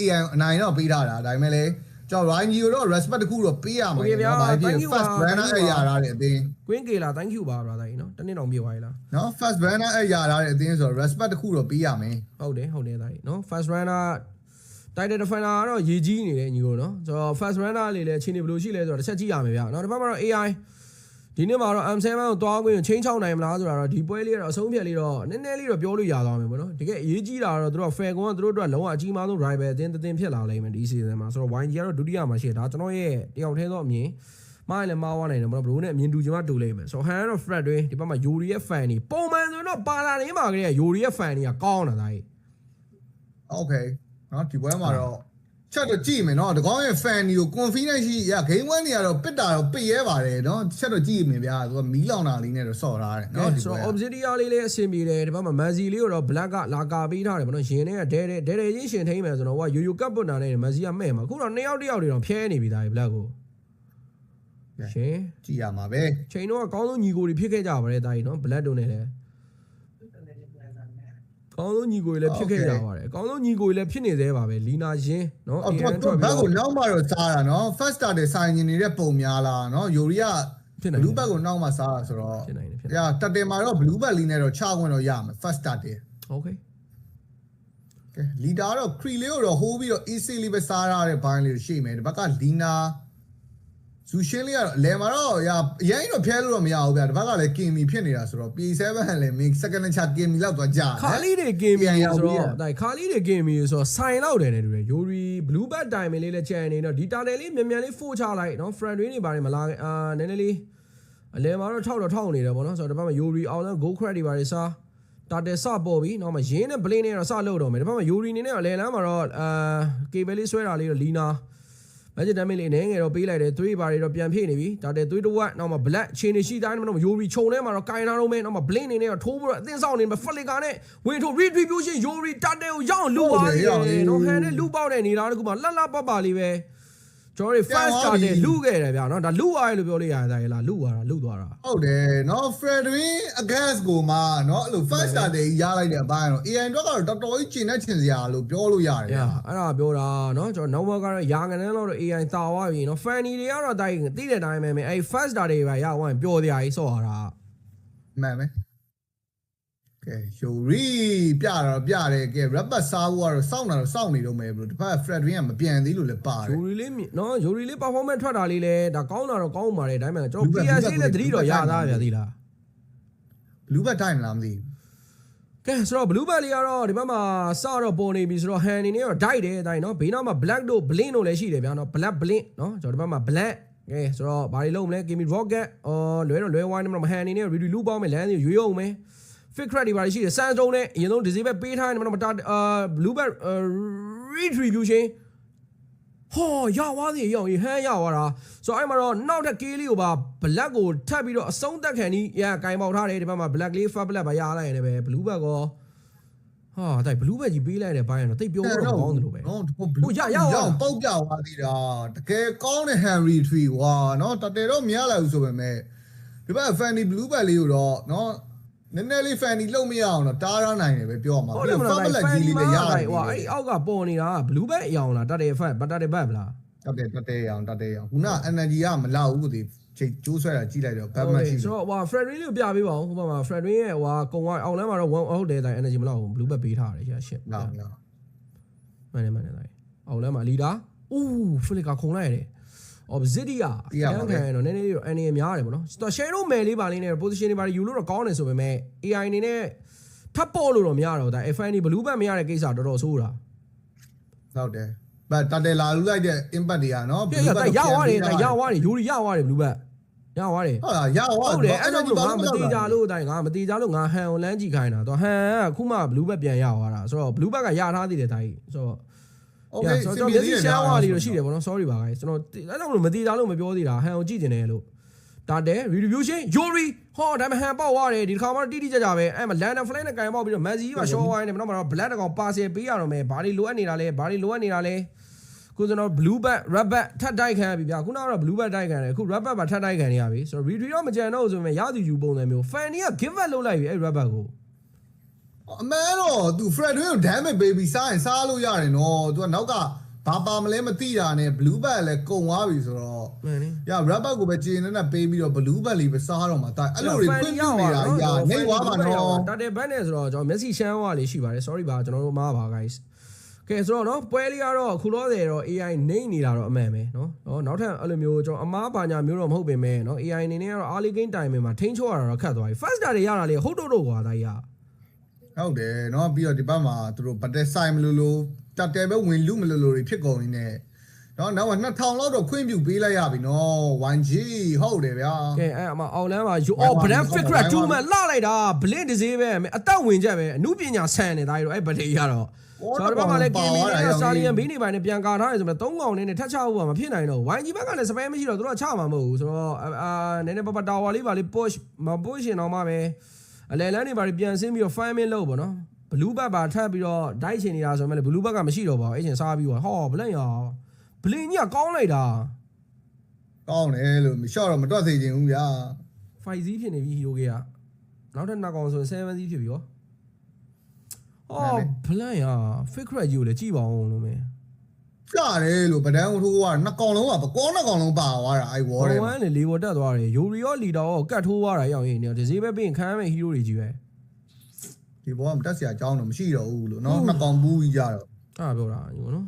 AI အနိုင်တော့ပေးထားတာဒါပေမဲ့လည်းကျွန်တော် Ryan ကြီးကိုတော့ respect တစ်ခုတော့ပေးရမှာနော်ဘာဖြစ် first banner အဲ့ရထားတဲ့အတင်း Queen ကေလာ thank you ပါ brother ကြီးနော်တနေ့တော့ပြေသွားပြီလားနော် first banner အဲ့ရထားတဲ့အတင်းဆိုတော့ respect တစ်ခုတော့ပေးရမယ်ဟုတ်တယ်ဟုတ်တယ်ဒါကြီးနော် first runner title defender ကတော့ရေကြီးနေတယ်ညီကိုနော်ဆိုတော့ first runner လေးလည်းအချိန်နေဘယ်လိုရှိလဲဆိုတော့တစ်ချက်ကြည့်ရမယ်ဗျနော်ဒီဘက်မှာတော့ AI ဒီနေ့မှာတော့ M7 ကိုတွားခွင့်ချင်းချောင်းနိုင်မလားဆိုတာတော့ဒီပွဲလေးကတော့အဆုံးဖြတ်လေးတော့နည်းနည်းလေးတော့ပြောလို့ရသွားမယ်ပေါ့နော်တကယ်အရေးကြီးတာတော့သူတို့ fair ကောင်ကသူတို့အတွက်လုံးဝအကြီးမားဆုံး rival အတင်းတင်းဖြစ်လာလိမ့်မယ်ဒီ season မှာဆိုတော့ YG ကတော့ဒုတိယမှာရှိတယ်ဒါကျွန်တော်ရဲ့တယောက်တည်းသောအမြင်မားလည်းမားဝနိုင်တယ်ပေါ့နော်ဘလို့နဲ့အမြင်တူချင်မှတူလိမ့်မယ်ဆိုတော့ Han ကတော့ Fred တွေဒီဘက်မှာ Yuri ရဲ့ fan တွေပုံမှန်ဆိုရင်တော့ပါလာနေမှာကလေးက Yuri ရဲ့ fan တွေကကောင်းတာဒါကြီး Okay နော်ဒီပွဲမှာတော့ ချက်တော့ကြည့်မယ်နော်တကောင်းရဲ့ fan တွေကို confidence ရှိရ game 1တွေကတော့ပစ်တာတော့ပစ်ရဲပါတယ်နော်ချက်တော့ကြည့်မယ်ဗျာသူကမီးလောင်တာလေးနဲ့တော့ဆော့ထားတယ်နော်ဒီဆိုပွဲတော့ obsidian လေးလည်းအဆင်ပြေတယ်ဒီဘက်မှာ Manzi လေးကိုတော့ black ကလာကာပေးထားတယ်ဗောနော်ရင်ထဲကဒဲဒဲဒဲဒဲချင်းရှင်ထိမ့်မယ်ဆိုတော့ဟိုက yo yo ကပ်ပွတ်တာနဲ့ Manzi ကမဲ့မှာအခုတော့နှစ်ယောက်တစ်ယောက်တွေတော့ဖျဲနေပြီသားကြီး black ကိုရှင်ကြည့်ရမှာပဲချိန်တော့အကောင်းဆုံးညီကိုတွေဖြစ်ခဲ့ကြပါတယ်သားကြီးနော် black တို့နဲ့လည်းအ ကောင်းဆုံးညီကိုလည်းဖြစ်ခဲ့ကြပါတယ်အကောင်းဆုံးညီကိုလည်းဖြစ်နေသေးပါပဲလီနာရှင်နော်အရန်ထွက်ပြီးတော့ဘက်ကိုနောက်မှတော့စားတာနော် first star တွေဆိုင်နေတဲ့ပုံများလားနော်ယိုရီယာဖြစ်နိုင်ဘလူးဘက်ကိုနောက်မှစားတာဆိုတော့ဖြစ်နိုင်တယ်ဖြစ်နိုင်တယ်။တက်တယ်မှာတော့ဘလူးဘက်လေးနဲ့တော့ချခွင့်တော့ရမယ် first starter ။ Okay ။ Okay လီတာကတော့ခရီလေးကိုတော့ဟိုးပြီးတော့ easily ပဲစားရတဲ့ဘိုင်းလေးကိုရှိမယ်။ဒီဘက်ကလီနာ ဇူရှင်းလေးကတော့အလဲမှာတော့ညာအရင်တော့ဖျဲလို့တော့မရဘူးဗျာ။ဒီဘက်ကလည်းကင်မီဖြစ်နေတာဆိုတော့ P7 လည်း main second ချကင်မီလောက်တော့ကြာတယ်ခါလီတွေ game ပြန်ပြီးရောက်ဆိုပြီးတော့ရဒါခါလီတွေ game ပြီးဆိုတော့ဆိုင်လောက်တယ်နဲ့တူတယ် Yuri blue bat diamond လေးလည်းချန်နေတော့ဒီ target လေးမြန်မြန်လေး four ချလိုက်နော် friend တွေနေပါတယ်မလားအာနည်းနည်းလေးအလဲမှာတော့ထောက်တော့ထောက်နေတယ်ဗောနော်ဆိုတော့ဒီဘက်မှာ Yuri အောင်လဲ go credit တွေပါတယ်စားတာတယ်စပေါ်ပြီးနောက်မှရင်းနဲ့ blink နဲ့တော့စလုပ်တော့မယ်ဒီဘက်မှာ Yuri နေနဲ့အလဲလမ်းမှာတော့အာ cable လေးဆွဲတာလေးတော့ Lina magic damage လေးအနေငယ်တော့ပေးလိုက်တယ်3ပါတွေတော့ပြန်ဖြည့်နေပြီဒါတဲ့3တစ်ဝက်နောက်မှ black ချင်းနေရှိတိုင်းမှာတော့ Yuri ခြုံထဲမှာတော့ကင်လာတော့မယ်နောက်မှ blink နေနဲ့တော့ထိုးပြီးတော့အသင်းဆောင်နေမှာ flicker နဲ့ဝင်ထိုး retribution Yuri တတဲ့ကိုရောက်အောင်လူပါသေးတယ်နော်ဟန်နဲ့လူပေါက်တဲ့နေလားတကူမှလှလှပပလေးပဲ ကျွန်တော်တို့ first starter လူခဲ့တယ်ဗျာနော်ဒါလူသွားရလို့ပြောလို့ရတယ်လားလူသွားတာလူသွားတာ။ဟုတ်တယ်နော် Fredwin against ကိုမှနော်အဲ့လို first start တွေရလိုက်တဲ့အပိုင်းတော့ AI တော့ကတော့တော်တော်ကြီးကျင်တဲ့ချင်စရာလို့ပြောလို့ရတယ်။ဗျာအဲ့ဒါပြောတာနော်ကျွန်တော် number ကတော့ရာငန်းလောက်တော့ AI တာသွားပြီနော် funny တွေကတော့တိုင်းသိတဲ့အတိုင်းပဲအဲ့ first starter တွေပဲရအောင်ပျော်တရားကြီးဆော့ရတာ။မှန်မယ်။ ကဲယိုရီပြတော့ပြတယ်ကဲ rapper စားဖို့ကတော့စောင့်တာတော့စောင့်နေတော့မယ်ဘလို့တစ်ဖက် Fredwin ကမပြန်သေးလို့လည်းပါတယ်ဂျိုရီလေးမြင်နော်ဂျိုရီလေး performance ထွက်တာလေးလဲဒါကောင်းတာတော့ကောင်းပါတယ်ဒါပေမဲ့ကျွန်တော်လူပဲ PS လူပဲနဲ့သတိတော့ရသားဗျာသိလားဘလူးဘက်တိုင်းလားမသိဘူးကဲဆိုတော့ blue bell လေးကတော့ဒီဘက်မှာစတော့ပေါ်နေပြီဆိုတော့ hand နေနဲ့တော့ dive တယ်အတိုင်းနော်ဘေးနားမှာ black တို့ blink တို့လည်းရှိတယ်ဗျာနော် black blink နော်ကျွန်တော်ဒီဘက်မှာ black ကဲဆိုတော့ဘာတွေလုပ်မလဲ gaming rocket အော်လွဲတော့လွဲဝိုင်းနေမှာ hand နေနဲ့ redo loop ပေါင်းမယ် land ရွေးအောင်မယ် fit crack တွေဘာတွေရှိတယ် sandstone နဲ့အရင်ဆုံး disable ပေးထားတယ်မှာတာအာ blue bell retribution ဟောရသွားသေးရောင်ဟမ်းရသွားတာဆိုတော့အဲ့မှာတော့နောက်ထပ်ကေးလေးကိုပါ black ကိုထပ်ပြီးတော့အဆုံးသက်ခံဒီရကင်ပေါက်ထားတယ်ဒီဘက်မှာ black လေး fat black ပါရလိုက်ရင်လည်းပဲ blue bag ကောဟာတိုက် blue bag ကြီးပေးလိုက်တဲ့ဘိုင်းကတော့တိတ်ပြောလို့ကောင်းတယ်လို့ပဲနော်ဟိုဟိုရရရပေါက်ပြသွားသေးတာတကယ်ကောင်းတဲ့ Henry Tree ဝါနော်တကယ်တော့မရလိုက်ဘူးဆိုပေမဲ့ဒီဘက် Fanny Blue Bell လေးကိုတော့နော် နည်းနည်းလေး Fanny လုံးမရအောင်တော့တားရနိုင်တယ်ပဲပြောမှာဟုတ်ပြီးတယ်တော့မ Fat လား Black ကြီးလေးလည်းရတတိုယ်က်ဟိုအဲ့အောက်ကပေါ်နေတာ blue bag အရောင်လားတတ်တယ် fat တတ်တယ် bag ဗလားတတ်တယ်တတ်တယ်အောင်တတ်တယ်အောင်ခုန energy ကမလောက်ဘူးကိုဒီချိန်ကျိုးဆွဲတာကြီးလိုက်တော့ bad match ရှိဆိုတော့ဟို Fredrin လေးကိုပြပေးပါဦးဟိုဘက်မှာ Fredrin ရဲ့ဟိုကုံကအောင်လမ်းမှာတော့1ဟုတ်တယ်တိုင် energy မလောက်ဘူး blue bag ပေးထားတယ်ရှာရှစ်လောက်လောက်မှန်တယ်မှန်တယ်တိုင်အောင်လမ်းမှာ leader အိုး flicker ခုံလိုက်ရတယ် obsidia ခံရတော့နည်းနည်းလေးတော့ any များတယ်ဗောနော်ဆိုတော့ share တို့ mail လေးပါလေးနဲ့ position တွေပါယူလို့တော့ကောင်းတယ်ဆိုပေမဲ့ AI အနေနဲ့ထပ်ပေါ်လို့တော့မရတော့ဒါ FN blue bag မရတဲ့ကိစ္စတော်တော်ဆိုးတာဟုတ်တယ်ဘတ်တတ်တယ်လာလူလိုက်တဲ့ impact တွေကနော်ပြရတိုက်ရသွားတယ်တိုက်ရသွားတယ်ယူရီရသွားတယ် blue bag ရသွားတယ်ဟုတ်လားရသွားဟုတ်တယ်အဲ့တော့ငါမတိကြလို့တိုင်ငါမတိကြလို့ငါဟန်ကိုလမ်းကြည့်ခိုင်းတာတော့ဟန်ကခုမှ blue bag ပြန်ရသွားတာဆိုတော့ blue bag ကရထားသေးတယ်တိုင်ဆိုတော့ Okay ဆိုတော့မျက်စိရှားသွားတယ်လို့ရှိတယ်ဗောနော် sorry ပါခင်ကျွန်တော်အဲ့တော့မသိတာလို့မပြောသေးတာဟန်အောင်ကြည့်နေတယ်လို့ဒါတဲ့ retribution Yuri ဟောဒါမှဟန်ပေါက်သွားတယ်ဒီတစ်ခါမှတိတိကျကျပဲအဲ့မှာ London Flame နဲ့ကန်ပေါက်ပြီးတော့ Messi က short wide နဲ့ဘယ်တော့မှတော့ black တကောင် pass ပေးရတော့မယ်ဘာတွေလိုအပ်နေတာလဲဘာတွေလိုအပ်နေတာလဲခုကျွန်တော် blue back red back ထပ်တိုက်ခံရပြီဗျာခုနကတော့ blue back တိုက်ခံတယ်အခု red back ပါထပ်တိုက်ခံနေရပြီဆိုတော့ retreat တော့မကြံတော့ဘူးဆိုပေမဲ့ရသူယူပုံစံမျိုး fan တွေက give up လုပ်လိုက်ပြီအဲ့ red back ကို အမှန်တော့ तू Fredwin ကို damage ပေးပြီးစားရင်စားလို့ရတယ်နော် तू ကနောက်ကဘာပါမလဲမသိတာနဲ့ blue bat လည်းကုံသွားပြီဆိုတော့မှန်လေရ rubber ကိုပဲဂျင်းနဲ့နဲ့ပေးပြီးတော့ blue bat လေးပဲစားတော့မှာတာအဲ့လိုတွေခွင့်ပြုနေတာရာနေသွားမှာနော်တာတယ်ဘတ်နဲ့ဆိုတော့ကျွန်တော်မျက်စိရှမ်းဝါလေးရှိပါတယ် sorry ပါကျွန်တော်တို့မားပါ guys ကဲဆိုတော့နော်ပွဲလေးကတော့ခုလောတယ်တော့ AI နေနေတာတော့အမှန်ပဲနော်ဟောနောက်ထပ်အဲ့လိုမျိုးကျွန်တော်အမားပါညာမျိုးတော့မဟုတ်ပင်မဲ့နော် AI နေနေကတော့ early game time မှာထိန်းချုပ်ရတာတော့ခက်သွားပြီ first star တွေရတာလေဟုတ်တော့တော့ကွာတာကြီး ဟုတ်တယ်နော်ပြီးတော့ဒီဘက်မှာသူတို့ဗတ်တက်ဆိုင်မလို့လို့တက်တယ်ပဲဝင်လူမလို့လို့တွေဖြစ်ကုန်နေတယ်နော်နောက်မှာ2000လောက်တော့ခွင့်ပြုပေးလိုက်ရပြီနော် 1G ဟုတ်တယ်ဗျာကဲအဲ့အမအောင်လန်းမှာယူအော် brand figure 2မှလှလိုက်တာ blink တစ်စေးပဲအသက်ဝင်ချက်ပဲအမှုပညာဆန်နေသားကြီးတော့အဲ့ဗတေးရတော့ဆိုတော့ဒီဘက်မှာလည်း game နဲ့ Stallion ဘေးနေပိုင်းနဲ့ပြန်ကာထားတယ်ဆိုတော့၃កောင်နဲ့ထက်ချဖို့ကမဖြစ်နိုင်တော့ YG ဘက်ကလည်း spam မရှိတော့သူတို့ချမှာမဟုတ်ဘူးဆိုတော့အာနည်းနည်းပပတာဝါလေးပါလေး push မ push ရင်တော့မှပဲ အလဲလန်းနေပါပြန်ဆင်းပြီးတော့ farming လုပ်ပေါ့နော် blue bat ပါထပ်ပြီးတော့ dive ချင်နေတာဆိုမှလည်း blue bat ကမရှိတော့ပါဘူးအဲ့ချင်းစားပြီးတော့ဟော blink ရော blink ကြီးကကောင်းလိုက်တာကောင်းတယ်လို့မလျှော့တော့မတွက်စေချင်ဘူးဗျာ5 Z ဖြစ်နေပြီ hero ကနောက်ထပ်နောက်ကောင်ဆို7 Z ဖြစ်ပြီရောအော် blink ရ fake rate ကြီးကိုလည်းကြည့်ပါအောင်လို့မင်း ကြတယ်လို့ဗဒန်းကိုထိုးကနှစ်ကောင်လုံးကပကောနှစ်ကောင်လုံးပါသွားတာအိုက်ဝေါ်ဝတယ်ဝမ်းလေလေဝတက်သွားတယ်ယိုရီရောလီတာရောကတ်ထိုးသွားတာရောက်ရင်ဒီဈေးပဲပြင်ခမ်းမဲ့ဟီးရိုးတွေကြီးပဲဒီဘောကမတက်စရာအကြောင်းတော့မရှိတော့ဘူးလို့နော်နှစ်ကောင်ပူးပြီးကြတော့အဲ့ဒါပြောတာညို့နော်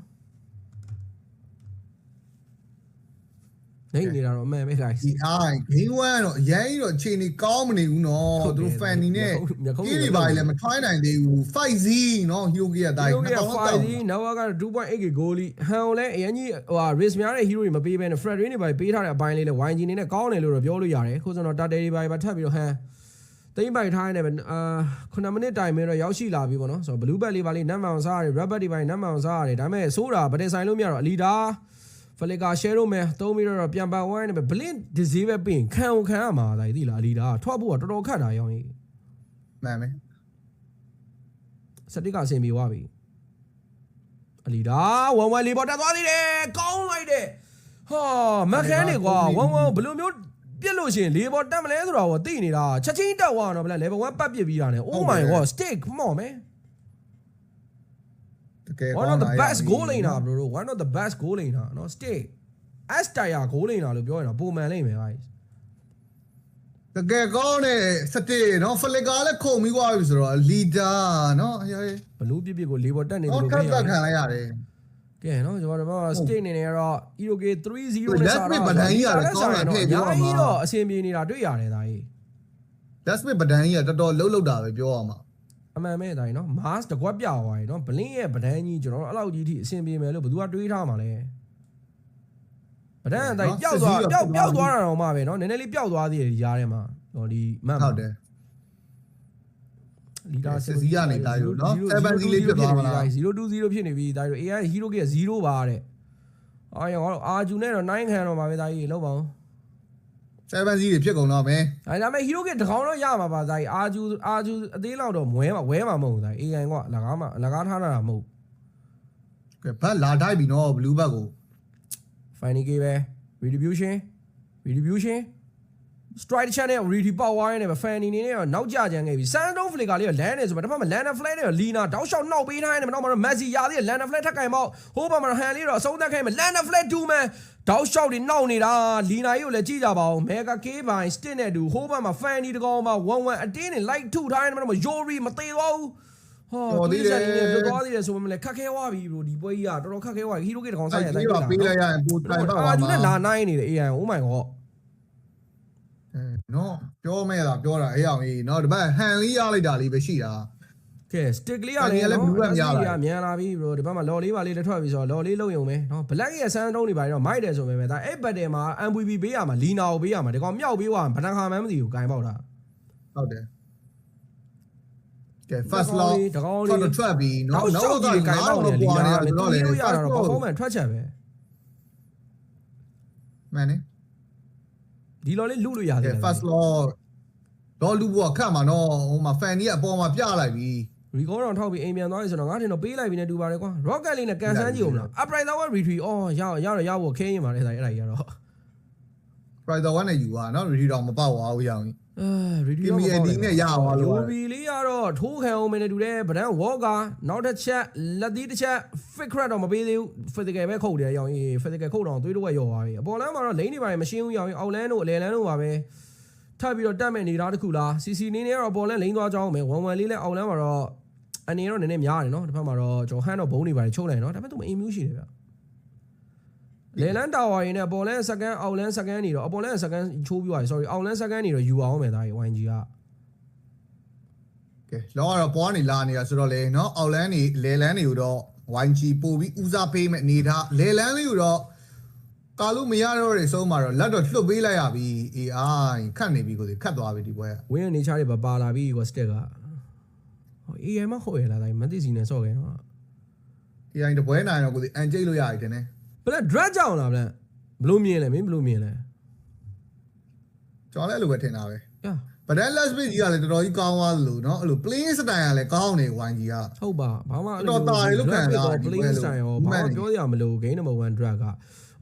နေနေတာတော့အမှန်ပဲ guys ဒီအိုင် game 1တော့အရင်တော့အခြေအနေကောင်းမနေဘူးနော်သူတို့ fan နေနဲ့ကြီးတွေပါလေမထွိုင်းနိုင်သေးဘူး 5Z နော် hero ကတိုင်းဟီးရိုးနှစ်ကကောင်လောက်တောက်5နောက်က2.8 goal လီဟန်ကိုလည်းအရင်ကြီးဟိုဟာ risk များတဲ့ hero တွေမပေးဘဲနဲ့ fred rain တွေပါပေးထားတဲ့အပိုင်းလေးလည်း YG နေနဲ့ကောင်းတယ်လို့တော့ပြောလို့ရတယ်ခုဆိုတော့ tata တွေပါပါထပ်ပြီးတော့ဟန်တိမ့်ပိုက်ထားနေပဲအာ9မိနစ်တိုင်မဲတော့ရောက်ရှိလာပြီပေါ့နော်ဆိုတော့ blue bat လေးပါလေးနတ်မောင်စားရတယ် red bat တွေပါနတ်မောင်စားရတယ်ဒါပေမဲ့ဆိုးတာဗတဲ့ဆိုင်လို့မရတော့အလီဒါ ဖလီကာ share လို့မယ်သုံးပြီးတော့ပြန်ပန်ဝိုင်းနေပဲ blink ဒီဈေးပဲပြင်ခံအောင်ခံရမှာဒါကြီးသိလားအလီဒါထွက်ဖို့ကတော်တော်ခက်တာရောင်းကြီးမှန်မယ်စတိကအဆင်ပြေသွားပြီအလီဒါဝမ်ဝမ်လေးပေါ်တက်သွားသေးတယ်ကောင်းလိုက်တယ်ဟာမက်ခန်းနေကွာဝမ်ဝမ်ဘယ်လိုမျိုးပြစ်လို့ရှိရင်လေးပေါ်တက်မလဲဆိုတော့သိနေတာချက်ချင်းတက်သွားတော့ဗလား level 1ပတ်ပြစ်ပြီးတာနဲ့ oh my god stick come on man တ ကယ် one of the best goal laner bro one of the best goal laner နော် stick S tier goal laner လို့ပြောရင်တော့ပုံမှန်လိမ့်မယ် guys တကယ်ကောင်းတဲ့စတေနော်ဖလစ်ကာလည်းခုံပြီးသွားပြီဆိုတော့ leader နော်အေးအေးဘလူးပြစ်ပြစ်ကိုလေးပေါ်တက်နေတယ်တော့လို့ထပြောပ်ရတက်တခံယ်လိုက်ရတယ်ကဲနော်ကျွန်တော်တို့က stick နေနေကတော့ EOK 3-0ဟုတ်နဲ့လက်စားပစ်တော့ပဒန်းကြီးရတယ်ကောင်းတာထည့်ပြောအရမှာများကြီးတော့အဆင်ပြေနေတာတွေ့ရတယ်ဒါကြီး that's me ပဒန်းကြီးကတော်တော်လှုပ်လှုပ်တာပဲပြောရမှာ အမှန်ပဲဒါကြီးနော် mask တကွက်ပြသွားပြီနော် blink ရဲ့ဗဒန်းကြီးကျွန်တော်တို့အဲ့လောက်ကြီးထိအဆင်ပြေမယ်လို့ဘယ်သူကတွေးထားမှာလဲဗဒန်းအတိုင်းပျောက်သွားပျောက်ပျောက်သွားတာတော့မှပဲနော်နည်းနည်းလေးပျောက်သွားသေးတယ်ဒီရားထဲမှာဟောဒီမတ်ဟုတ်တယ်လီတာစစ်စီးကနေတာယူနော်7စီးလေးဖြစ်သွားမလား020ဖြစ်နေပြီဒါကြီး AI hero က0ပါတဲ့အာရောငါတို့အာဂျူနဲ့တော့9ခံတော့မှာပဲဒါကြီးလောက်ပါအောင် 7စီးတွေဖြစ်ကုန်တော့မယ်အဲဒါပေမဲ့ hero ကတကောင်တော့ရမှာပါဒါကြီးအာဂျူအာဂျူအသေးလောက်တော့မွဲမှာဝဲမှာမဟုတ်ဘူးဒါ AI ကလကားမှာလကားထားတာမဟုတ်ကဲဘတ်လာတိုက်ပြီနော် blue bag ကို final game ပဲ retribution retribution strike channel ready power နဲ့ပဲ fan အနေနဲ့တော့နောက်ကျကြံခဲ့ပြီ sandon flicker လေးက land နေဆိုတော့တစ်ဖက်မှာ land flag နဲ့ lina တောက်လျှောက်နှောက်ပေးထားတယ်နောက်မှာတော့ messi ရသေးတယ် land flag ထပ်ကင်ပေါ့ဟိုးဘက်မှာ hand လေးတော့အဆုံးသတ်ခဲ့မယ် land flag 2 man တောက်လျှောက်တွေနှောက်နေတာ lina ကြီးကိုလည်းကြည့်ကြပါဦး mega k ဘိုင် stick နဲ့တူဟိုးဘက်မှာ fan ဒီတကောင်မှာ11အတင်းနဲ့ light ထုထားတယ်နောက်မှာ yori မသေးသွားဘူးဟောတော်ဒီသေးတယ်စက်နေလွတ်သွားသေးတယ်ဆိုပေမဲ့လည်းခက်ခဲသွားပြီဘရိုဒီပွဲကြီးကတော်တော်ခက်ခဲသွားပြီ hero ကတကောင်ဆိုင်ရအဲ့တိုဒီက်ပါပြီပေးလိုက်ရရင်ပူတိုင်ပါအာပါဒီမှာနဲ့လာနိုင်နေတယ် AI oh my god နော်ပြောမဲ့လားပြောတာအေးအောင်ကြီးနော်ဒီဘက်ဟန်လေးရလိုက်တာလေးပဲရှိတာ ကဲ stick လေးရအဲ့ဒီလေကလည်း blue ကများလာတယ်မြန်လာပြီ bro ဒီဘက်မှာ law လေးပါလေးတစ်ထွက်ပြီဆိုတော့ law လေးလုံးယုံမယ်နော် black ရဲ့ဆန်းတုံးတွေပါတော့မိုက်တယ်ဆိုပေမဲ့ဒါအဲ့ battle မှာ MVP ပေးရမှာ lina ကိုပေးရမှာဒီကောင်မြောက်ပေးသွားဘဏ္ဍခါမှန်းမသိဘူးဂိုင်းပေါက်တာဟုတ်တယ်ကဲ first law ဒီကောင်ထွက်လေးတော့ထွက်ပြီနောနော်က်နောရှောက်က်တော့ကြီးဂိုင်းငါးပေါက်တော့တယ်ပွာ lina နေတာပဲဆိုတူတော့လေလို့ရတာတော့ performance ထွက်ချက်ပဲမှန်နေဒီ law လေးလူလို့ရတကဲယ် first law တော့လူဘွားခတ်မှာနော်ဟိုမှာ fan ကြီးအပေါ်မှာပြလိုက်ပြီ recall တော့ထောက်ပြီးအိမ်ပြန်သွားပြီဆိုတော့ငါထင်တော့ပေးလိုက်ပြီနဲ့တူပါတယ်ကွာ rocket လေးနဲ့ကန်ဆန်းကြည့်ဦးမလား upright တော့ retreat အော်ရရရရဖို့ခင်းရင်ပါလေဒါအဲ့ဒါကြီးကတော့ price 1နဲ့ယူပါနော် ready တော့မပေါက်သွားဘူးရအောင်ကြီးအဲရီဒီကင်မီအဒီနဲ့ရသွားလို့ယိုဘီလေးကတော့ထိုးခံအောင်မယ်နဲ့တူတယ်ဗဒန်ဝေါကာနောက်တစ်ချက်လက်သီးတစ်ချက် fit crack တော့မပေးသေးဘူး physical ပဲခုတ်တယ်ရောင်ကြီး physical ခုတ်တော့သွေးတော့ရော်သွားပြီအပေါ်လမ်းမှာတော့လိမ့်နေပါတယ်မရှင်းဘူးရောင်ကြီးအောက်လမ်းတို့အလယ်လမ်းတို့ပါပဲထပ်ပြီးတော့တက်မဲ့နေသားတစ်ခုလား CC နေနေတော့အပေါ်လမ်းလိမ့်သွားကြအောင်မယ်1 1လေးလည်းအောက်လမ်းမှာတော့ အနေတော့နည်းနည်းများတယ်နော်တစ်ဖက်မှာတော့ကျွန်တော်ဟန်တော့ဘုံနေပါတယ်ချုပ်လိုက်နော်ဒါပေမဲ့သူမအင်မျိုးရှိတယ်ဗျလေလန်တာဝါရင်နဲ့အပေါ်လန်းစကန်အောက်လန်းစကန်နေတော့အပေါ်လန်းစကန်ချိုးပြီးသွားပြီ sorry အောက်လန်းစကန်နေတော့ယူအောင်မယ်ဒါကြီး YG ကကဲလောကတော့ပွားနေလာနေတာဆိုတော့လေနော်အောက်လန်းနေလေလန်းတွေကိုတော့ YG ပို့ပြီးဦးစားပေးမဲ့အနေထားလေလန်းလေးကိုတော့ကာလို့မရတော့တဲ့ဆုံးမှာတော့လက်တော့လွတ်ပေးလိုက်ရပြီ AI ခတ်နေပြီကိုစီခတ်သွားပြီဒီပွဲကဝင်းရဲ့နေချားတွေပါပါလာပြီကိုစတက်ကဟို AI မဟုတ်ရလားဒါကြီးမသိစီနဲ့ဆော့ခဲ့တော့ AI တပွဲနိုင်တော့ကိုစီအန်ကျိတ်လို့ရပြီတင်နေဘလက် drag ကြောင်လားဘလက်ဘလို့မြင်လဲမင်းဘလို့မြင်လဲကျွန်တော်လည်းအဲ့လိုပဲထင်တာပဲယာ ဗဒန်လက်စပစ်ကြီးကလည်းတော်တော်ကြီးကောင်းသွားလို့နော်အဲ့လို playing style ကလည်းကောင်းနေ YG ကဟုတ်ပါဘာမှတော်တာတယ်လို့ခံရတာဒီဒီပွဲ play လို့ style ရောမှဘာန်မှတယ်ပြောရမလို့ game number 1 drag က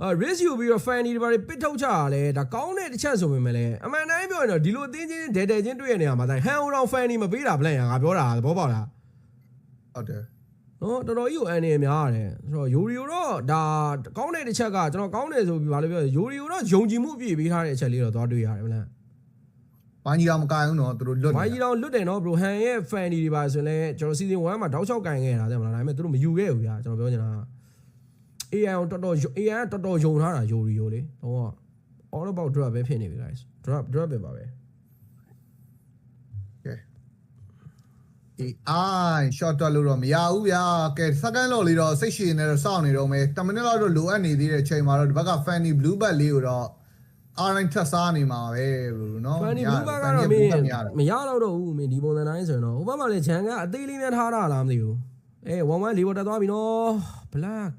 အာ risk ယူပြီးတော့ fanny တွေဘာတွေပစ်ထုတ်ချရလဲဒါကောင်းတဲ့တစ်ချက်ဆိုပေမဲ့လည်းအမှန်တိုင်းပြောရင်တော့ဒီလိုအတင်းချင်းဒဲဒဲချင်းတွေ့ရနေရမှာတိုင်းဟန်ဟိုတော့ fanny မပေးတာဗလက်ရငါပြောတာသဘောပေါက်လားဟုတ်တယ်နော်တော်တော်ကြီးကိုအန်နေများရတယ်ဆိုတော့ယိုရီယိုတော့ဒါကောင်းတဲ့တစ်ချက်ကကျွန်တော်ကောင်းတယ်ဆိုပြီးဘာလို့ပြောလဲယိုရီယိုတော့ယုံကြည်မှုအပြည့်ပေးထားတဲ့အချက်လေးတော့သွားတွေ့ရတယ်ဗလား။ ဘာကြီးတော့မကိုင်ဘူးနော်သူတို့လွတ်မိုင်းနေကြီးတော့လွတ်တယ်နော်ဘရိုဟန်ရဲ့ fan တွေပါဆိုရင်လည်းကျွန်တော် season 1မှာတောက်ချောက်ကင်ခဲ့တာတဲ့မလားဒါပေမဲ့သူတို့မယူခဲ့ဘူးဗျာကျွန်တော်ပြောနေတာ AI ကိုတော်တော် AI ကတော်တော်ယုံထားတာယိုရီယိုလေတော့ all about drop ပဲဖြစ်နေပြီ guys drop drop ပဲပါပဲ။အေးအိုင်း short တက်လို့တော့မရဘူးဗျာ။ကဲ second လော်လေးတော့စိတ်ရှည်နေတော့စောင့်နေတော့မယ်10မိနစ်လောက်တော့လိုအပ်နေသေးတဲ့ချိန်မှာတော့ဒီဘက်က Fanny Blue Bat လေးကိုတော့ R9 ထပ်စားနေမှာပဲလို့နော် Fanny ရ Blue ဘ Fanny ကတော့မင်း Blue Bat မရတော့မရတော့တော့ဘူးမင်းဒီပုံစံတိုင်းဆိုရင်တော့ဟိုဘက်မှာလည်းဂျန်ကအသေးလေးများထားတာလားမသိဘူးအေး1 1လေးပေါ်တက်သွားပြီနော် black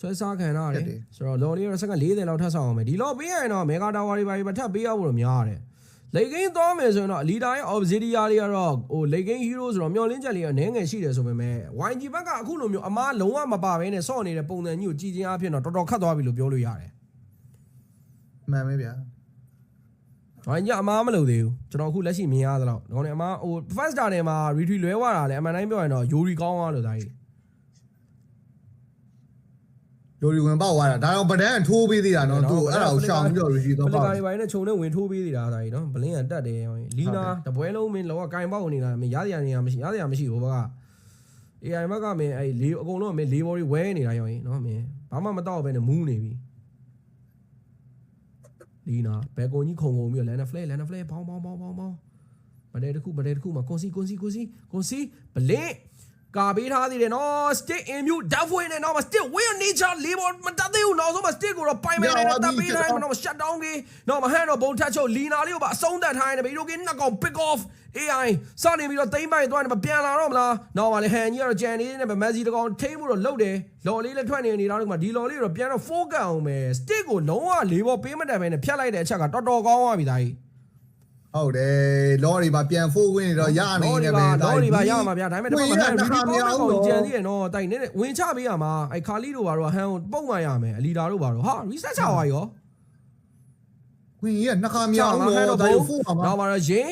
ဆွဲစားခံရတယ်ဆိုတော့လော်လေးတော့စက္ကန့်40လောက်ထပ်ဆောင်အောင်မယ်ဒီလော်ပေးရရင်တော့မေဂါတာဝါတွေပါထပ်ပေးရဖို့တော့များရတယ်လေကိန်းသွားမယ်ဆိုရင်တော့အလီတာရဲ့ obsidia လေးကတော့ဟိုလေကိန်း hero ဆိုတော့မျော်လင့်ချက်လေးကနည်းငယ်ရှိတယ်ဆိုပေမဲ့ YG ဘက်ကအခုလိုမျိုးအမားလုံးဝမပါဘဲနဲ့စော့နေတဲ့ပုံစံကြီးကိုကြည်ချင်းအဖြစ်တော့တော်တော်ခတ်သွားပြီလို့ပြောလို့ရတယ် မှန်ပဲဗျာ။ဘာညာအမားမလုပ်သေးဘူး။ကျွန်တော်အခုလက်ရှိမြင်ရသလောက်။ဒီကောင်နဲ့အမားဟို first star နဲ့မှာ retreat လွဲသွားတာလေအမှန်တိုင်းပြောရင်တော့ယိုရီကောင်းသွားလို့ဒါကြီးလိုရီဝင်ပေါက်သွားတာဒါတော့ဗဒန်ထိုးပေးသေးတာနော်သူအဲ့ဒါကိုရှောင်ပြီးတော့ review ။တော့ပလပေါက်ကာတွေပိုင်းနဲ့ခြုံနဲ့ဝင်ထိုးပေးသေးတာဒါကြီးနော်။ဘလင်းကတက်တယ်ဟိုလီနာတပွဲလုံးမင်းလောကကင်ပေါက်နေတာမင်းရရရနေရမရှိရရမရှိဘူးဘက AI ဘက်ကမင်းအဲ့လေးအကုန်လုံးမင်းလေးဘော်တွေဝဲနေတာရောင်နော်မင်းဘာမှမတော့ဘဲနဲ့မူးနေပြီ လီနာဘယ်ကုံကြီးခုံခုံပြီးတော့လန်နာဖလဲလန်နာဖလဲဘောင်းဘောင်းဘောင်းဘောင်းဘောင်းမတဲတစ်ခုမတဲတစ်ခုမှာကွန်စီကွန်စီကွန်စီကွန်စီဘလင်း ကာပေးထားသေးတယ်နော် stick in mute ဓာတ်ဖွေးနေနော်မ stick win nature လေးဘောမတတ်သေးဘူးနောက်ဆုံးမ stick ကိုတော့ပိုင်မယ်နဲ့တပ်ပေးထားတယ်နော် shut down ကြီးနော်မဟန်တော့ဘုံထတ်ချုပ်လီနာလေးကိုပါအဆုံးတတ်ထားတယ်ဘေးတို့ကနှစ်ကောင် pick off AI စနေပြီးတော့သိမ့်ပိုင်သွားတယ်မပြန်လာတော့မလားနောက်ပါလေဟန်ကြီးကတော့ကြံနေနေပဲမက်ဆီတကောင်ထိမ့်ဖို့တော့လုပ်တယ်လော်လေးလည်းထွက်နေနေတာတော့ဒီလော်လေးတော့ပြန်တော့ focus အောင်မယ် stick ကိုလုံးဝလေးဘောပေးမတတ်ပဲနဲ့ဖြတ်လိုက်တဲ့အချက်ကတော်တော်ကောင်းသွားပြီဒါကြီး ဟုတ်တယ်လော်ရီပါပြန်ဖိုးဝင်နေတော့ရနေလော်နေဒီပဲပါလော်ဒီပါရမှာဗျာဒါပေမဲ့တော့မှဟန်တဒီခါကောမင်းရတဲ့ဘူးကောင်တော့ကြံသေးတယ်နော်တိုင်နေဝင်ချပေးရမှာအဲခါလီတို့ဘာတော့ဟန်ကိုပုံမှန်ရမယ်အလီဒါတို့ဘာတော့ဟာ reset ချသွားရောဝင်ကြီးကနှစ်ခါမရဘူးတော့ဒါကိုဖိုးပါမှာနောက်မှာတော့ရင်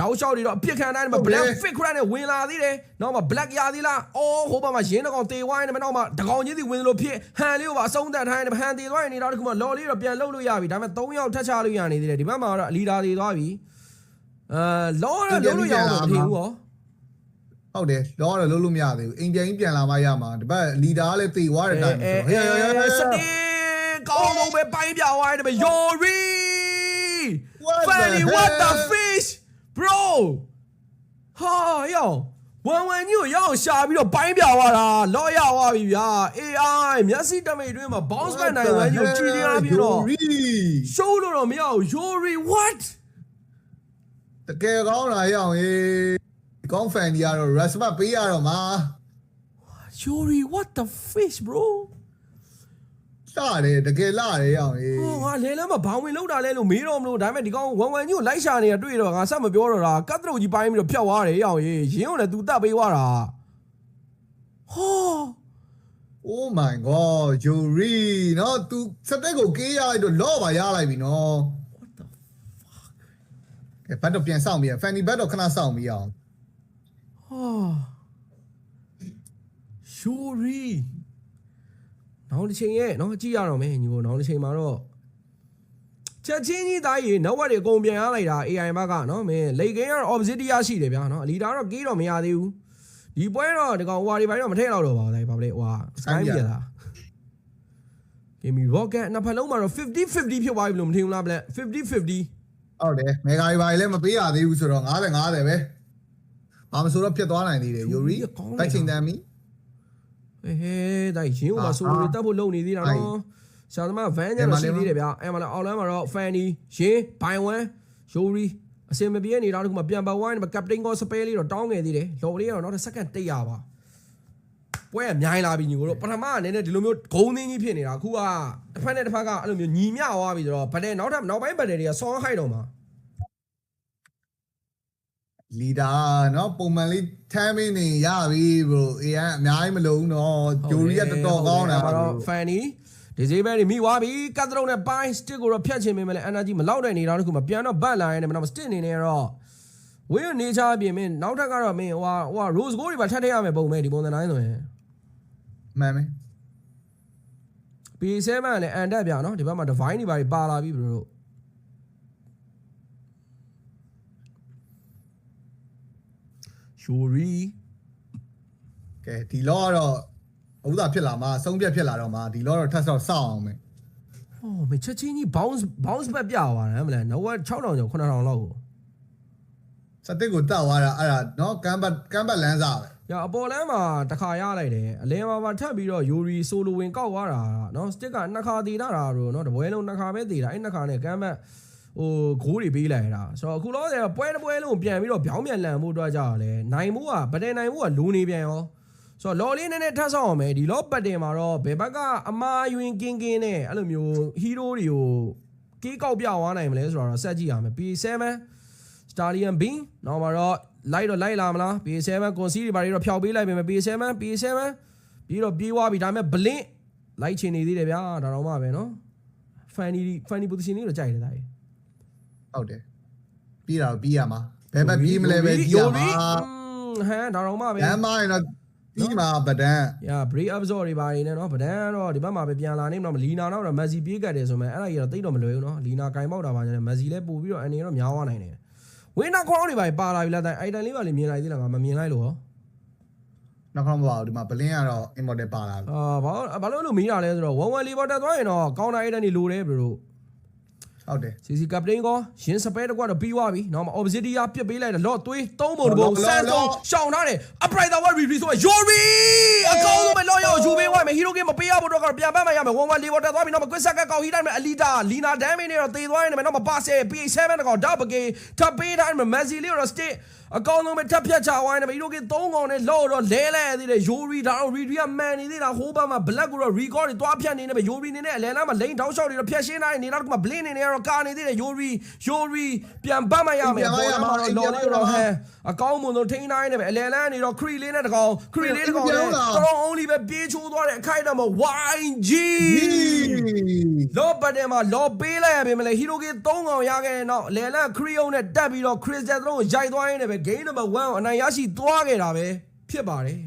တောက်လျှောက်တွေတော့အပြစ်ခံတိုင်းမှာ black fit crack နဲ့ဝင်လာသေးတယ်နောက်မှာ black ရသေးလားအော်ဟိုဘက်မှာရင်တကောင်တေဝိုင်းနေမှာနောက်မှာတကောင်ချင်းစီဝင်လို့ဖြစ်ဟန်လေးကိုပါအဆုံးတန်ထိုင်းနေဟန်တေသွားရင်နေတော့ဒီခုမှလော်လေးတော့ပြန်လှုပ်လို့ရပြီဒါပေမဲ့3ယောက်ထပ်ချလို့ရနေသေးတယ်ဒီဘက်မှာတော့အလီဒါတွေသွားပြီ အဲလော်တော့လုံးလို့ရအောင်မထင်ဘူးဟောဟုတ်တယ်လောကတော့လုံးလို့မရသေးဘူးအိမ်ပြန်ကြီးပြန်လာမှရမှာဒီဘက်လီဒါကလည်းတေသွားတဲ့တိုင်းဆိုဟေးဟေးဟေးဟေးစတေကောင်းလုံးပဲပိုင်းပြသွားတယ်ပဲယိုရီ What the Fanny what the hell? fish bro ဟာယောဝမ်ဝမ်ကြီးကိုရအောင်ရှာပြီးတော့ပိုင်းပြသွားတာလော့ရသွားပြီဗျာ AI မျက်စိတမိတ်တွင်းမှာ bounce back နိုင်ဝမ်ကြီးကိုကြည်ရပြီးတော့ရီ show လို့တော့မရဘူး Yori what တကယ်ကောင်းလာရအောင်ဟေးကောင်းဖန်ကြီးကတော့ respect ပေးရတော့မှာ Yori what the fish bro လာတယ်တကယ်လာတယ်ရအောင်ဟေးဟောငါလဲလဲမှာဘောင်ဝင်လောက်တာလဲလို့မေးတော့မလို့ဒါပေမဲ့ဒီကောင်ဝမ်ဝမ်ကြီးကိုလိုက်ရှာနေတာတွေ့တော့ငါဆက်မပြောတော့တာကတ်တရုတ်ကြီးပိုင်းပြီးတော့ဖြတ်သွားတယ်ရအောင်ရေးရင်းကိုလည်း तू တတ်ပေးသွားတာဟော Oh my god ဂျိုရီနော် तू စက်တက်ကိုကေးရလိုက်တော့လော့ပါရလိုက်ပြီနော် what the fuck ကဲ ဘတ်တော့ပြန်စောင့်ပြီးဖန်နီဘတ်တော့ခဏစောင့်ပြီးအောင်ဟာရှိုရီနောက်တစ်ချိန်ရဲ့နော်ကြည့်ရတော့မယ်ညီကိုနောက်တစ်ချိန်မှာတော့ချက်ချင်းကြီးသားကြီးနောက်ဝက်တွေအကုန်ပြန်ရလိုက်တာ AI ဘက်ကနော်မင်းလေကင်းကတော့ obsidian ရှိတယ်ဗျာနော်အလီတာတော့ကေးတော့မရသေးဘူးဒီပွဲတော့ဒီကောင်ဟွာဒီပိုင်းတော့မထည့်တော့တော့ပါဘူးဒါဘာလဲဟွာ sky ပြလား Game Rocket နှစ်ဖက်လုံးမှာတော့50 50ဖြစ်သွားပြီလို့မထင်ဘူးလားဗလက်50 50 ဟုတ်တယ်မေဂါရီဘာကြီးလည်းမပေးရသေးဘူးဆိုတော့90 90ပဲဘာမဆိုတော့ဖြစ်သွားနိုင်သေးတယ်ယူရီဘက်ချင်းတမ်းမီဟေးဟေးဒါရင်းဦးမှာဆိုလိုတက်ဖို့လုံနေသေးတာနော်ဆရာသမားဗန်ညတော့ရှိသေးတယ်ဗျာအဲ့မှာလည်းအောက်လမ်းမှာတော့ဖန်နီရင်းဘိုင်ဝမ်ယိုရီအစင်မပြေနေတာတခုမှပြန်ပါဝိုင်းမှာကပတိန်ကောစပယ်လေးတော့တောင်းငယ်သေးတယ်လော်လေးကတော့နောက်တစ်စက္ကန့်100ပါ ပွဲကမြိုင်းလာပြီညီကိုတို့ပထမကနည်းနည်းဒီလိုမျိုးဂုံးသင်းကြီးဖြစ်နေတာအခုကတစ်ဖက်နဲ့တစ်ဖက်ကအဲ့လိုမျိုးညီမျှသွားပြီဆိုတော့ဗတဲ့နောက်ထပ်နောက်ပိုင်းဗတဲ့တွေကဆောင်းဟိုက်တော့မှာလီဒါနော်ပုံမှန်လေးထမ်းမင်းနေရပြီ bro အေးအများကြီးမလုံးတော့ဂျိုရီကတော်တော်ကောင်းတာပါ bro တော့ Fanny ဒီဇေးဘဲတွေမိသွားပြီကတ်တရုံနဲ့ပိုင်း stick ကိုတော့ဖြတ်ချင်ပေမဲ့လည်း energy မလောက်တဲ့နေတာတခုမှပြန်တော့ဘတ်လာရင်လည်းမနော် stick အနေနဲ့တော့ဝင်းနေချအပြင်မင်းနောက်ထပ်ကတော့မင်းဟိုဟာဟိုဟာ rose gold တွေပါထပ်ထည့်ရမယ်ပုံမဲ့ဒီပုံစံတိုင်းဆိုရင် မှန်မယ် P7 ကလည်းအန်တက်ပြနော်ဒီဘက်မှာ divine တွေပါပါလာပြီဘရိုတို့ Shuri ကဲဒီလောကတော့ဥဒ္ဒါဖြစ်လာမှာအဆုံးဖြတ်ဖြစ်လာတော့မှာဒီလောတော့ထပ်ဆောက်စောင့်အောင်မယ်ဟောမချက်ချင်းကြီး bounce bounce back ပြသွားတယ်မလားနော်6000ကျော်9000လောက်ကိုစတစ်ကိုတက်သွားတာအဲ့ဒါနော်ကမ်ဘတ်ကမ်ဘတ်လန်းစားပဲ။ ညာအပေါ်လမ်းမှာတစ်ခါရလိုက်တယ်။အလဲမှာပါထပ်ပြီးတော့ယူရီဆိုလိုဝင်ကောက်သွားတာနော်စတစ်ကနှစ်ခါတည်တာတာတော့နော်တပွဲလုံးနှစ်ခါပဲတည်တာအဲ့နှစ်ခါနဲ့ကမ်းဘတ်ဟိုဂိုးတွေပေးလိုက်တာဆိုတော့အခုလောဆယ်ပွဲတစ်ပွဲလုံးပြန်ပြီးတော့ပြောင်းပြန်လန်ဖို့အတွက်ကြောက်လဲနိုင်မှုကဗတဲ့နိုင်မှုကလူနေပြန်ရောဆိုတော့လော်လေးနဲ့နဲ့ထပ်ဆောင်အောင်မယ်ဒီလော့ပတ်တင်မှာတော့ဘယ်ဘက်ကအမားယွင်ကင်းကင်းနဲ့အဲ့လိုမျိုးဟီးရိုးတွေကိုကေးကောက်ပြသွားနိုင်မလဲဆိုတော့ဆက်ကြည့်ရမယ် P7 Stallion Bean နောက်မှာတော့လိုက်တော့လိုက်လာမလား P7 ကွန်စီတွေဘာတွေတော့ဖျောက်ပေးလိုက်ပြီမယ် P7 P7 ပြီးတော့ပြေးသွားပြီဒါပေမဲ့ Blink လိုက်ချင်နေသေးတယ်ဗျာဒါတော့မှပဲနော် Funny Funny position လေးတော့ကြိုက်တယ်ဒါကြီးဟုတ်တယ်ပြီးတာပြီးရမှာဘယ်ဘက်ပြီးမလဲပဲပြီးရမှာဟမ်ဒါတော့မှပဲလမ်းမရင်တော့ပြီးမှာဗဒန်။ Yeah break up ဇော်တွေပါနေနဲ့နော်ဗဒန်ကတော့ဒီဘက်မှာပဲပြန်လာနေမလို့လီနာတော့မက်ဆီပြေးကတ်တယ်ဆိုမှအဲ့ဒါကြီးတော့တိတ်တော့မလွယ်ဘူးနော်လီနာကင်ပေါက်တာပါညာမက်ဆီလည်းပို့ပြီးတော့အနေတော့များသွားနိုင်တယ်။ ဝင်းနာခေါင်းတွေပါပါလာပြီလားတိုင်အိုင်တန်လေးပါလေမြင်လိုက်သေးလားငါမမြင်လိုက်လို့ဟောနောက်ခေါင်းမပါဘူးဒီမှာဘလင်းကတော့ immortal ပါလာပြီအာဘာဘာလို့လို့မီးတာလဲဆိုတော့1 1လေးပေါ်တက်သွားရင်တော့ကောင်တာအိုင်တန်တွေလိုတယ်ဘယ်လို ဟုတ်တယ်စီစီကပတိန်ကောရင်စပဲတကွာတော့ပြီးသွားပြီနောက်မှာ obsidia ပြစ်ပေးလိုက်တယ်လော့သွေးသုံးပုံတစ်ပုံဆန်ဆုံးရှောင်ထားတယ် upright the word review ဆိုတော့ yori အကောင်းဆုံးပဲလော့ရောယူပေးသွားမယ် hero game မပေးရဖို့တော့ကတော့ပြန်ပန်းမရမယ်1 1လေးပေါ်တက်သွားပြီနောက်မှာ quick set ကကောက်ဟီတိုင်းမှာ alita lina damage နဲ့တော့တေသွားနေတယ်နောက်မှာ pass pa7 တော့ double game ထပ်ပေးတိုင်းမှာ messi လေးတော့ stick အကောင်းဆုံးပဲထပ်ဖြတ်ချဝိုင်းနေမှာ hero game 3កောင်နဲ့လော့တော့လဲလဲသေးတယ် yori ဒါတော့ redia man နေသေးတာဟိုးဘက်မှာ black ကိုတော့ record တွေတွားဖြတ်နေနေပဲ yori နေနဲ့အလဲလားမှာ lane down shot တွေတော့ဖြတ်ရှင်းတိုင်းနေတော့ကမှ blink နေနေတော့ကာနေသေးတယ် yori yori ပြန်ပတ်မရမယ်ပေါ်လာမှာတော့လော်လေးတော့ဟဲအကောင်းမွန်ဆုံးထိန်းတိုင်းနေပဲအလဲလန်းနေတော့ cree လေးနဲ့တကောင် cree လေးတကောင်နဲ့တော့ only ပဲပြေးချိုးသွားတဲ့အခိုက်တော့ YG လောပတ်တယ်မှာလောပေးလိုက်ရပြီမလဲဟီရိုဂီ3កောင်ရခဲ့တဲ့နောက်လဲလန်ခရီယုံနဲ့တက်ပြီးတော့ခရစ်စတက်သုံးကိုရိုက်သွားရင်းနဲ့ပဲ game number 1ကိုအနိုင်ရရှိသွားခဲ့တာပဲဖြစ်ပါတယ်